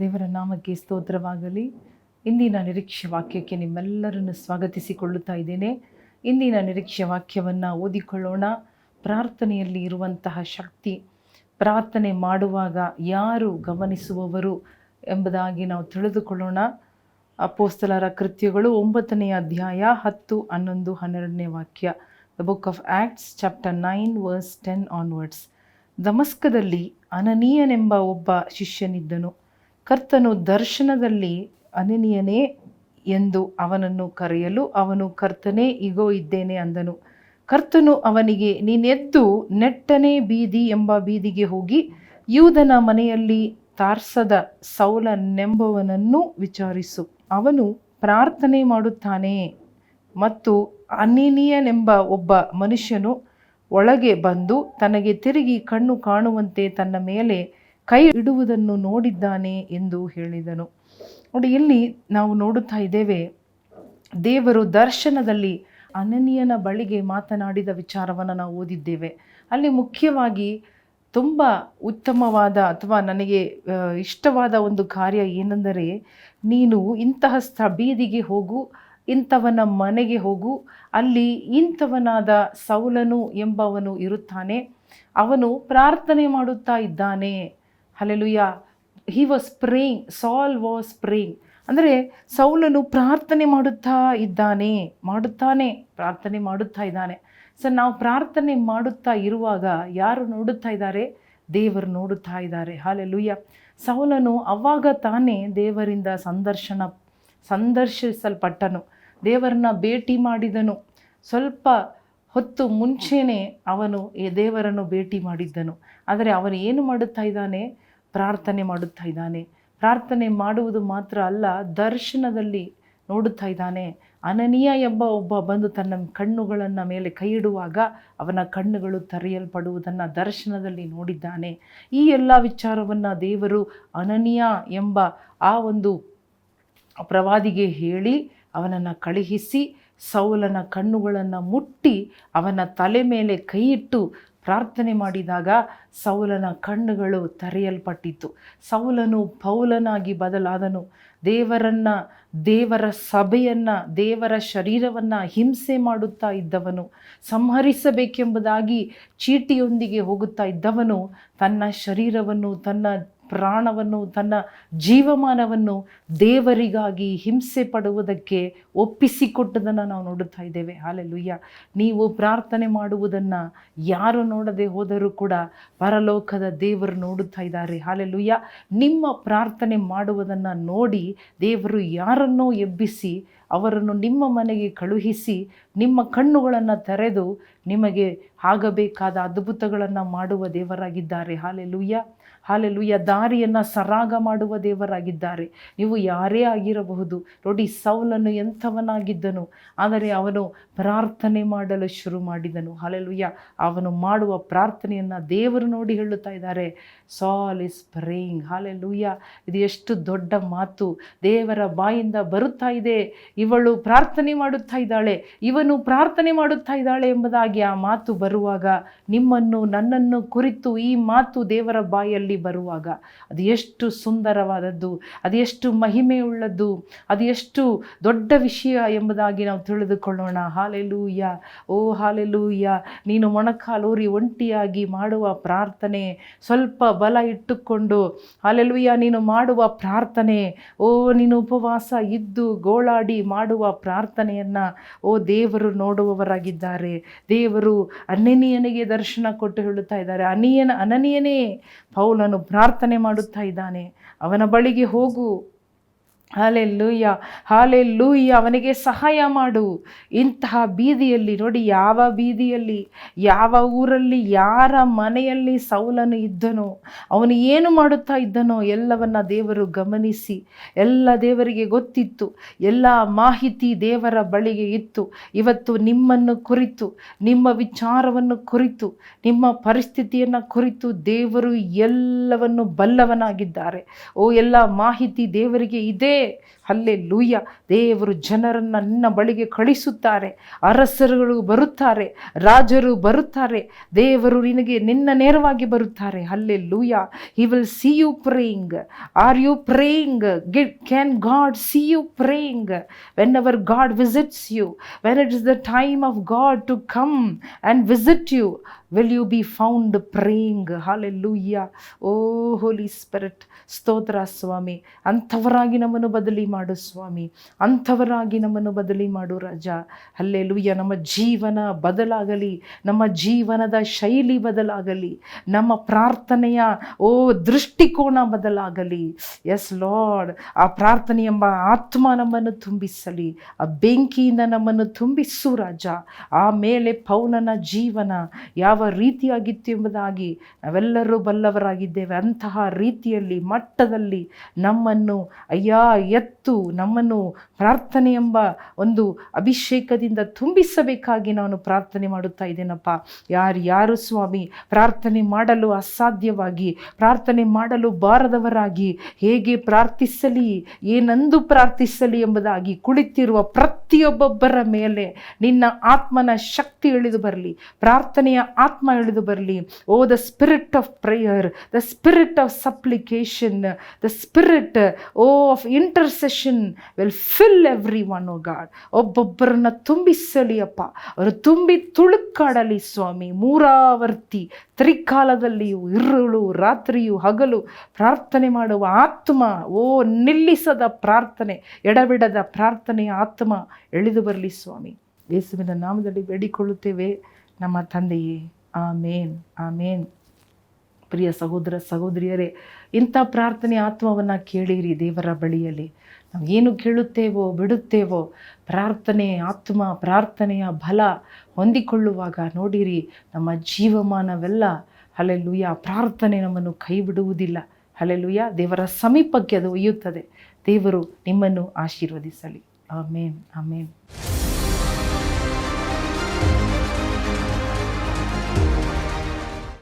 ದೇವರ ನಾಮಕ್ಕೆ ಸ್ತೋತ್ರವಾಗಲಿ. ಇಂದಿನ ನಿರೀಕ್ಷೆ ವಾಕ್ಯಕ್ಕೆ ನಿಮ್ಮೆಲ್ಲರನ್ನು ಸ್ವಾಗತಿಸಿಕೊಳ್ಳುತ್ತಾ ಇದ್ದೇನೆ. ಇಂದಿನ ನಿರೀಕ್ಷೆ ವಾಕ್ಯವನ್ನು ಓದಿಕೊಳ್ಳೋಣ. ಪ್ರಾರ್ಥನೆಯಲ್ಲಿ ಇರುವಂತಹ ಶಕ್ತಿ, ಪ್ರಾರ್ಥನೆ ಮಾಡುವಾಗ ಯಾರು ಗಮನಿಸುವವರು ಎಂಬುದಾಗಿ ನಾವು ತಿಳಿದುಕೊಳ್ಳೋಣ. ಅಪೋಸ್ತಲರ ಕೃತ್ಯಗಳು ಒಂಬತ್ತನೆಯ ಅಧ್ಯಾಯ ಹತ್ತು, ಹನ್ನೊಂದು, ಹನ್ನೆರಡನೇ ವಾಕ್ಯ. The book of acts chapter nine verse ten onwards ದಮಸ್ಕದಲ್ಲಿ ಅನನೀಯನೆಂಬ ಒಬ್ಬ ಶಿಷ್ಯನಿದ್ದನು. ಕರ್ತನು ದರ್ಶನದಲ್ಲಿ ಅನನೀಯನೇ ಎಂದು ಅವನನ್ನು ಕರೆಯಲು ಅವನು ಕರ್ತನೇ, ಇಗೋ, ಇದ್ದೇನೆ ಅಂದನು. ಕರ್ತನು ಅವನಿಗೆ, ನೀನೆದ್ದು ನೆಟ್ಟನೇ ಬೀದಿ ಎಂಬ ಬೀದಿಗೆ ಹೋಗಿ ಯೂದನ ಮನೆಯಲ್ಲಿ ತಾರ್ಸದ ಸೌಲನೆಂಬವನನ್ನು ವಿಚಾರಿಸು. ಅವನು ಪ್ರಾರ್ಥನೆ ಮಾಡುತ್ತಾನೆ ಮತ್ತು ಅನಿನಿಯನೆಂಬ ಒಬ್ಬ ಮನುಷ್ಯನು ಒಳಗೆ ಬಂದು ತನಗೆ ತಿರುಗಿ ಕಣ್ಣು ಕಾಣುವಂತೆ ತನ್ನ ಮೇಲೆ ಕೈ ಇಡುವುದನ್ನು ನೋಡಿದ್ದಾನೆ ಎಂದು ಹೇಳಿದನು. ನೋಡಿ, ಇಲ್ಲಿ ನಾವು ನೋಡುತ್ತಾ ಇದ್ದೇವೆ, ದೇವರು ದರ್ಶನದಲ್ಲಿ ಅನನಿಯನ ಬಳಿಗೆ ಮಾತನಾಡಿದ ವಿಚಾರವನ್ನು ನಾವು ಓದಿದ್ದೇವೆ. ಅಲ್ಲಿ ಮುಖ್ಯವಾಗಿ ತುಂಬ ಉತ್ತಮವಾದ ಅಥವಾ ನನಗೆ ಇಷ್ಟವಾದ ಒಂದು ಕಾರ್ಯ ಏನೆಂದರೆ, ನೀನು ಇಂತಹ ಸ್ಥ ಬೀದಿಗೆ ಹೋಗು, ಇಂಥವನ ಮನೆಗೆ ಹೋಗು, ಅಲ್ಲಿ ಇಂಥವನಾದ ಸೌಲನು ಎಂಬವನು ಇರುತ್ತಾನೆ. ಅವನು ಪ್ರಾರ್ಥನೆ ಮಾಡುತ್ತಾ ಇದ್ದಾನೆ. Hallelujah he was praying Saul was praying ಅಂದರೆ ಸೌಲನು ಪ್ರಾರ್ಥನೆ ಮಾಡುತ್ತಾ ಇದ್ದಾನೆ, ಮಾಡುತ್ತಾನೆ, ಪ್ರಾರ್ಥನೆ ಮಾಡುತ್ತಾ ಇದ್ದಾನೆ. ಸರ್ ನಾವು ಪ್ರಾರ್ಥನೆ ಮಾಡುತ್ತಾ ಇರುವಾಗ ಯಾರು ನೋಡುತ್ತಾ ಇದ್ದಾರೆ? ದೇವರು ನೋಡುತ್ತಾ ಇದ್ದಾರೆ. ಹಾಲೆಲುಯ್ಯ ಸೌಲನು ಅವಾಗ ತಾನೇ ದೇವರಿಂದ ಸಂದರ್ಶನ, ಸಂದರ್ಶಿಸಲ್ಪಟ್ಟನು. ದೇವರನ್ನ ಭೇಟಿ ಮಾಡಿದನು. ಸ್ವಲ್ಪ ಹೊತ್ತು ಮುಂಚೆನೇ ಅವನು ದೇವರನ್ನು ಭೇಟಿ ಮಾಡಿದ್ದನು. ಆದರೆ ಅವನು ಏನು ಮಾಡುತ್ತಾ ಇದ್ದಾನೆ? ಪ್ರಾರ್ಥನೆ ಮಾಡುತ್ತಾ ಇದ್ದಾನೆ. ಪ್ರಾರ್ಥನೆ ಮಾಡುವುದು ಮಾತ್ರ ಅಲ್ಲ, ದರ್ಶನದಲ್ಲಿ ನೋಡುತ್ತಾ ಇದ್ದಾನೆ. ಅನನೀಯ ಎಂಬ ಒಬ್ಬ ಬಂದು ತನ್ನ ಕಣ್ಣುಗಳನ್ನು ಮೇಲೆ ಕೈ ಇಡುವಾಗ ಅವನ ಕಣ್ಣುಗಳು ತರೆಯಲ್ಪಡುವುದನ್ನು ದರ್ಶನದಲ್ಲಿ ನೋಡಿದ್ದಾನೆ. ಈ ಎಲ್ಲ ವಿಚಾರವನ್ನು ದೇವರು ಅನನೀಯ ಎಂಬ ಆ ಒಂದು ಪ್ರವಾದಿಗೆ ಹೇಳಿ ಅವನನ್ನು ಕಳುಹಿಸಿ, ಸೌಲನ ಕಣ್ಣುಗಳನ್ನು ಮುಟ್ಟಿ ಅವನ ತಲೆ ಮೇಲೆ ಕೈಯಿಟ್ಟು ಪ್ರಾರ್ಥನೆ ಮಾಡಿದಾಗ ಸೌಲನ ಕಣ್ಣುಗಳು ತೆರೆಯಲ್ಪಟ್ಟಿತು ಸೌಲನು ಪೌಲನಾಗಿ ಬದಲಾದನು. ದೇವರನ್ನು, ದೇವರ ಸಭೆಯನ್ನು, ದೇವರ ಶರೀರವನ್ನು ಹಿಂಸೆ ಮಾಡುತ್ತಾ ಇದ್ದವನು. ಸಂಹರಿಸಬೇಕೆಂಬುದಾಗಿ ಚೀಟಿಯೊಂದಿಗೆ ಹೋಗುತ್ತಾ ಇದ್ದವನು. ತನ್ನ ಶರೀರವನ್ನು, ತನ್ನ ಪ್ರಾಣವನ್ನು, ತನ್ನ ಜೀವಮಾನವನ್ನು ದೇವರಿಗಾಗಿ ಹಿಂಸೆ ಪಡುವುದಕ್ಕೆ ಒಪ್ಪಿಸಿಕೊಟ್ಟದನ್ನು ನಾವು ನೋಡುತ್ತಾ ಇದ್ದೇವೆ. ಹಾಲೆಲುಯ್ಯ. ನೀವು ಪ್ರಾರ್ಥನೆ ಮಾಡುವುದನ್ನು ಯಾರು ನೋಡದೆ ಹೋದರೂ ಕೂಡ ಪರಲೋಕದ ದೇವರು ನೋಡುತ್ತಾ ಇದ್ದಾರೆ. ಹಾಲೆಲುಯ್ಯ. ನಿಮ್ಮ ಪ್ರಾರ್ಥನೆ ಮಾಡುವುದನ್ನು ನೋಡಿ ದೇವರು ಯಾರನ್ನೋ ಎಬ್ಬಿಸಿ ಅವರನ್ನು ನಿಮ್ಮ ಮನೆಗೆ ಕಳುಹಿಸಿ, ನಿಮ್ಮ ಕಣ್ಣುಗಳನ್ನು ತೆರೆದು ನಿಮಗೆ ಆಗಬೇಕಾದ ಅದ್ಭುತಗಳನ್ನು ಮಾಡುವ ದೇವರಾಗಿದ್ದಾರೆ. ಹಾಲೆಲುಯ್ಯ. ಹಾಲೆಲುಯ್ಯ. ದಾರಿಯನ್ನು ಸರಾಗ ಮಾಡುವ ದೇವರಾಗಿದ್ದಾರೆ. ನೀವು ಯಾರೇ ಆಗಿರಬಹುದು, ನೋಡಿ ಸೌಲನ್ನು ಎಂಥವನಾಗಿದ್ದನು, ಆದರೆ ಅವನು ಪ್ರಾರ್ಥನೆ ಮಾಡಲು ಶುರು ಮಾಡಿದನು. ಹಾಲೆಲುಯ್ಯ. ಅವನು ಮಾಡುವ ಪ್ರಾರ್ಥನೆಯನ್ನು ದೇವರು ನೋಡಿ ಹೇಳುತ್ತಾ ಇದ್ದಾರೆ. ಸಾಲ್ ಇಸ್ ಪ್ರೇಯಿಂಗ್ ಹಾಲೆಲುಯ್ಯ. ಇದು ಎಷ್ಟು ದೊಡ್ಡ ಮಾತು. ದೇವರ ಬಾಯಿಂದ ಬರುತ್ತಾ ಇದೆ. ಇವಳು ಪ್ರಾರ್ಥನೆ ಮಾಡುತ್ತಾ ಇದ್ದಾಳೆ. ಇವನು ಪ್ರಾರ್ಥನೆ ಮಾಡುತ್ತಾ ಇದ್ದಾಳೆ ಎಂಬುದಾಗಿ ಆ ಮಾತು ಬರುವಾಗ ನಿಮ್ಮನ್ನು ನನ್ನನ್ನು ಕುರಿತು ಈ ಮಾತು ದೇವರ ಬಾಯಲ್ಲಿ ಬರುವಾಗ ಅದು ಎಷ್ಟು ಸುಂದರವಾದದ್ದು, ಅದು ಎಷ್ಟು ಮಹಿಮೆಯುಳ್ಳದ್ದು, ಅದು ಎಷ್ಟು ದೊಡ್ಡ ವಿಷಯ ಎಂಬುದಾಗಿ ನಾವು ತಿಳಿದುಕೊಳ್ಳೋಣ. ಹಾಲೆಲೂಯ್ಯ. ಓ ಹಾಲೆಲೂಯ್ಯ. ನೀನು ಮೊಣಕಾಲೂರಿ ಒಂಟಿಯಾಗಿ ಮಾಡುವ ಪ್ರಾರ್ಥನೆ, ಸ್ವಲ್ಪ ಬಲ ಇಟ್ಟುಕೊಂಡು ಹಾಲೆಲೂಯ್ಯ ನೀನು ಮಾಡುವ ಪ್ರಾರ್ಥನೆ. ಓ ನೀನು ಉಪವಾಸ ಇದ್ದು ಗೋಳಾಡಿ ಮಾಡುವ ಪ್ರಾರ್ಥನೆಯನ್ನು, ಓ ದೇವರು ನೋಡುವವರಾಗಿದ್ದಾರೆ. ದೇವರು ಅನನೀಯನಿಗೆ ದರ್ಶನ ಕೊಟ್ಟು ಹೇಳುತ್ತಾ ಇದ್ದಾರೆ. ಅನಿಯನ ಅನನೀಯನೇ ಪೌಲನು ಪ್ರಾರ್ಥನೆ ಮಾಡುತ್ತಾ ಇದ್ದಾನೆ. ಅವನ ಬಳಿಗೆ ಹೋಗು. ಹಾಲೆ ಹಾಲೆಲ್ಲೂಯ್ಯ ಹಾಲೆ ಲೂಯ್ಯ ಅವನಿಗೆ ಸಹಾಯ ಮಾಡು. ಇಂತಹ ಬೀದಿಯಲ್ಲಿ ನೋಡಿ, ಯಾವ ಬೀದಿಯಲ್ಲಿ, ಯಾವ ಊರಲ್ಲಿ, ಯಾರ ಮನೆಯಲ್ಲಿ ಸೌಲನು ಇದ್ದನೋ, ಅವನು ಏನು ಮಾಡುತ್ತಾ ಇದ್ದನೋ, ಎಲ್ಲವನ್ನ ದೇವರು ಗಮನಿಸಿ. ಎಲ್ಲ ದೇವರಿಗೆ ಗೊತ್ತಿತ್ತು, ಎಲ್ಲ ಮಾಹಿತಿ ದೇವರ ಬಳಿಗೆ ಇತ್ತು. ಇವತ್ತು ನಿಮ್ಮನ್ನು ಕುರಿತು, ನಿಮ್ಮ ವಿಚಾರವನ್ನು ಕುರಿತು, ನಿಮ್ಮ ಪರಿಸ್ಥಿತಿಯನ್ನು ಕುರಿತು ದೇವರು ಎಲ್ಲವನ್ನು ಬಲ್ಲವನಾಗಿದ್ದಾರೆ. ಓ, ಎಲ್ಲ ಮಾಹಿತಿ ದೇವರಿಗೆ ಇದೆ. ಅಲ್ಲೇ ಲೂಯ್ಯ ದೇವರು ಜನರನ್ನು ನಿನ್ನ ಬಳಿಗೆ ಕಳಿಸುತ್ತಾರೆ. ಅರಸರುಗಳು ಬರುತ್ತಾರೆ. ರಾಜರು ಬರುತ್ತಾರೆ. ದೇವರು ನಿನಗೆ ನಿನ್ನ ನೇರವಾಗಿ ಬರುತ್ತಾರೆ. Hallelujah he will see you praying are you praying get can God see you praying when our God visits you when it is the time of God to come and visit you will you be found praying hallelujah oh Holi spirit ಸ್ತೋತ್ರ ಸ್ವಾಮಿ ಅಂಥವರಾಗಿ ನಮ್ಮನ್ನು ಬದಲಿ ಮಾಡು ಸ್ವಾಮಿ. ಅಂಥವರಾಗಿ ನಮ್ಮನ್ನು ಬದಲಿ ಮಾಡು ರಾಜ. ಅಲ್ಲೇ ಲೂಯ್ಯ ನಮ್ಮ ಜೀವನ ಬದಲಾಗಲಿ. ನಮ್ಮ ಜೀವನದ ಶೈಲಿ ಬದಲಾಗಲಿ. ನಮ್ಮ ಪ್ರಾರ್ಥನೆಯ, ಓ, ದೃಷ್ಟಿಕೋನ ಬದಲಾಗಲಿ. ಎಸ್ ಲಾರ್ಡ್ ಆ ಪ್ರಾರ್ಥನೆ ಎಂಬ ಆತ್ಮ ನಮ್ಮನ್ನು ತುಂಬಿಸಲಿ. ಆ ಬೆಂಕಿಯಿಂದ ನಮ್ಮನ್ನು ತುಂಬಿಸು ರಾಜ. ಆಮೇಲೆ ಪೌನನ ಜೀವನ ಯಾವ ರೀತಿಯಾಗಿತ್ತು ಎಂಬುದಾಗಿ ನಾವೆಲ್ಲರೂ ಬಲ್ಲವರಾಗಿದ್ದೇವೆ. ಅಂತಹ ರೀತಿಯಲ್ಲಿ, ಮಟ್ಟದಲ್ಲಿ ನಮ್ಮನ್ನು, ಅಯ್ಯ, ಎತ್ತು, ನಮ್ಮನ್ನು ಪ್ರಾರ್ಥನೆ ಎಂಬ ಒಂದು ಅಭಿಷೇಕದಿಂದ ತುಂಬಿಸಬೇಕಾಗಿ ನಾನು ಪ್ರಾರ್ಥನೆ ಮಾಡುತ್ತಾ ಇದ್ದೇನಪ್ಪ. ಯಾರು ಯಾರು ಸ್ವಾಮಿ, ಪ್ರಾರ್ಥನೆ ಮಾಡಲು ಅಸಾಧ್ಯವಾಗಿ, ಪ್ರಾರ್ಥನೆ ಮಾಡಲು ಬಾರದವರಾಗಿ ಹೇಗೆ ಪ್ರಾರ್ಥಿಸಲಿ, ಏನಂದು ಪ್ರಾರ್ಥಿಸಲಿ ಎಂಬುದಾಗಿ ಕುಳಿತಿರುವ ಪ್ರತಿಯೊಬ್ಬೊಬ್ಬರ ಮೇಲೆ ನಿನ್ನ ಆತ್ಮನ ಶಕ್ತಿ ಇಳಿದು ಬರಲಿ, ಪ್ರಾರ್ಥನೆಯ ಆತ್ಮ ಇಳಿದು ಬರಲಿ. ಓ the spirit of prayer the spirit of supplication the spirit oh of intercession will fill every one oh God ಒಬ್ಬೊಬ್ಬರನ್ನ ತುಂಬಿಸಲಿ, ಅಪ್ಪ. ಅವರು ತುಂಬಿ ತುಳುಕಾಡಲಿ, ಸ್ವಾಮಿ. ಮೂರಾವರ್ತಿ ತ್ರಿಕಾಲದಲ್ಲಿಯೂ ಇರುಳು, ರಾತ್ರಿಯು ಹಗಲು ಪ್ರಾರ್ಥನೆ ಮಾಡುವ ಆತ್ಮ. ಓ, ನಿಲ್ಲಿಸದ ಪ್ರಾರ್ಥನೆ ಎಡಬಿಡದ ಪ್ರಾರ್ಥನೆಯ ಆತ್ಮ. ಎಳೆದು ಬರಲಿ ಸ್ವಾಮಿ. ಯೇಸುವಿನ ನಾಮದಲ್ಲಿ ಬೇಡಿಕೊಳ್ಳುತ್ತೇವೆ. ನಮ್ಮ ತಂದೆಯೇ, ಆಮೇನ್ ಆಮೇನ್. ಪ್ರಿಯ ಸಹೋದರ, ಸಹೋದರಿಯರೇ, ಇಂಥ ಪ್ರಾರ್ಥನೆ ಆತ್ಮವನ್ನು ಕೇಳಿರಿ ದೇವರ ಬಳಿಯಲ್ಲಿ. ನಾವು ಏನು ಕೇಳುತ್ತೇವೋ, ಬಿಡುತ್ತೇವೋ, ಪ್ರಾರ್ಥನೆ, ಆತ್ಮ, ಪ್ರಾರ್ಥನೆಯ ಬಲ ಹೊಂದಿಕೊಳ್ಳುವಾಗ ನೋಡಿರಿ, ನಮ್ಮ ಜೀವಮಾನವೆಲ್ಲ ಹಲೆಲುಯ್ಯ ಪ್ರಾರ್ಥನೆ ನಮ್ಮನ್ನು ಕೈ ಬಿಡುವುದಿಲ್ಲ ಹಲೆಲುಯ್ಯ ದೇವರ ಸಮೀಪಕ್ಕೆ ಅದು ಒಯ್ಯುತ್ತದೆ. ದೇವರು ನಿಮ್ಮನ್ನು ಆಶೀರ್ವದಿಸಲಿ. Amen. Amen.